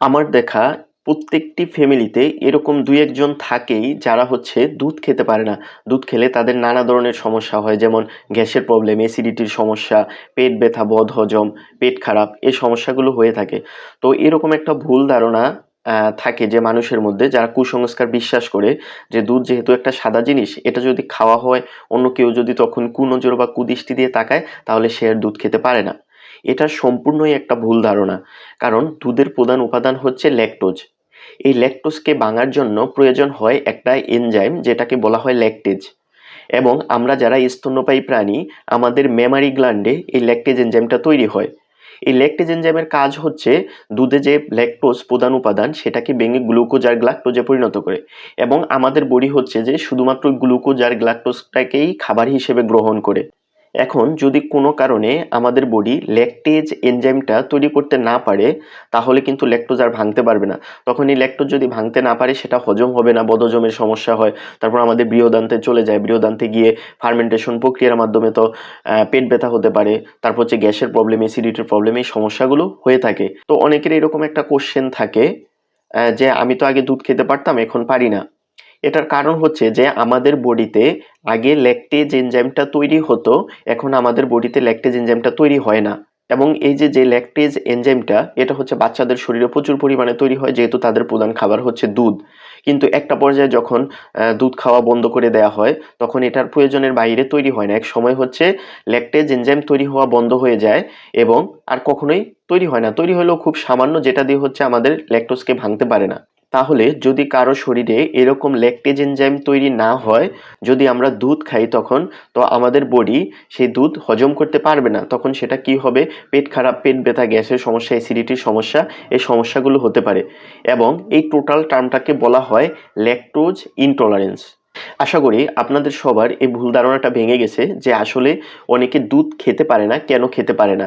আমার দেখা প্রত্যেকটি ফ্যামিলিতে এরকম দুই একজন থাকেই যারা হচ্ছে দুধ খেতে পারে না। দুধ খেলে তাদের নানা ধরনের সমস্যা হয়, যেমন গ্যাসের প্রবলেম অ্যাসিডিটির সমস্যা, পেট ব্যথা বদ হজম পেট খারাপ, এই সমস্যাগুলো হয়ে থাকে। তো এরকম একটা ভুল ধারণা থাকে যে মানুষের মধ্যে যারা কুসংস্কার বিশ্বাস করে যে দুধ যেহেতু একটা সাদা জিনিস, এটা যদি খাওয়া হয়, অন্য কেউ যদি তখন কুনজর বা কুদৃষ্টি দিয়ে তাকায়, তাহলে সে আর দুধ খেতে পারে না। এটা সম্পূর্ণই একটা ভুল ধারণা, কারণ দুধের প্রধান উপাদান হচ্ছে ল্যাকটোজ। এই ল্যাকটোজকে ভাঙার জন্য প্রয়োজন হয় একটা এনজাইম, যেটাকে বলা হয় ল্যাকটেজ। এবং আমরা যারা স্তন্যপায়ী প্রাণী, আমাদের মেমারি গ্ল্যান্ডে এই ল্যাকটেজ এনজাইমটা তৈরি হয়। এই ল্যাকটেজ এনজাইমের কাজ হচ্ছে দুধে যে ল্যাকটোজ প্রধান উপাদান, সেটাকে ভেঙে গ্লুকোজ আর গ্লাকটোজে পরিণত করে। এবং আমাদের বডি হচ্ছে যে শুধুমাত্র গ্লুকোজ আর গ্লাকটোজটাকেই খাবার হিসেবে গ্রহণ করে। এখন যদি কোনো কারণে আমাদের বডি ল্যাকটেজ এনজাইমটা তৈরি করতে না পারে, তাহলে কিন্তু ল্যাকটোজ আর ভাঙতে পারবে না। তখন এই ল্যাকটোজ যদি ভাঙতে না পারে, সেটা হজম হবে না, বদহজমের সমস্যা হয়। তারপর আমাদের বৃহদান্তে চলে যায়। বৃহদান্তে গিয়ে ফার্মেন্টেশন প্রক্রিয়ার মাধ্যমে তো পেট ব্যথা হতে পারে। তারপর হচ্ছে গ্যাসের প্রবলেম অ্যাসিডিটির প্রবলেম এই সমস্যাগুলো হয়ে থাকে। তো অনেকের এরকম একটা কোশ্চেন থাকে যে আমি তো আগে দুধ খেতে পারতাম, এখন পারি না। এটার কারণ হচ্ছে যে আমাদের বডিতে আগে ল্যাকটেজ এনজাইমটা তৈরি হতো, এখন আমাদের বডিতে ল্যাকটেজ এনজাইমটা তৈরি হয় না। এবং এই যে যে ল্যাকটেজ এনজাইমটা এটা হচ্ছে বাচ্চাদের শরীরে প্রচুর পরিমাণে তৈরি হয়, যেহেতু তাদের প্রধান খাবার হচ্ছে দুধ। কিন্তু একটা পর্যায়ে যখন দুধ খাওয়া বন্ধ করে দেওয়া হয়, তখন এটার প্রয়োজনের বাইরে তৈরি হয় না। এক সময় হচ্ছে ল্যাকটেজ এনজাইম তৈরি হওয়া বন্ধ হয়ে যায় এবং আর কখনোই তৈরি হয় না। তৈরি হলেও খুব সামান্য, যেটা দিয়ে হচ্ছে আমাদের ল্যাকটোজকে ভাঙতে পারে না। তাহলে যদি কারও শরীরে এরকম ল্যাকটেজ এনজাইম তৈরি না হয়, যদি আমরা দুধ খাই তখন, তো আমাদের বডি সেই দুধ হজম করতে পারবে না। তখন সেটা কি হবে? পেট খারাপ, পেট ব্যথা, গ্যাসের সমস্যা অ্যাসিডিটির সমস্যা, এই সমস্যাগুলো হতে পারে। এবং এই টোটাল টার্মটাকে বলা হয় ল্যাকটোজ ইনটলারেন্স আশা করি আপনাদের সবার এই ভুল ধারণাটা ভেঙে গেছে যে আসলে অনেকে দুধ খেতে পারে না, কেন খেতে পারে না?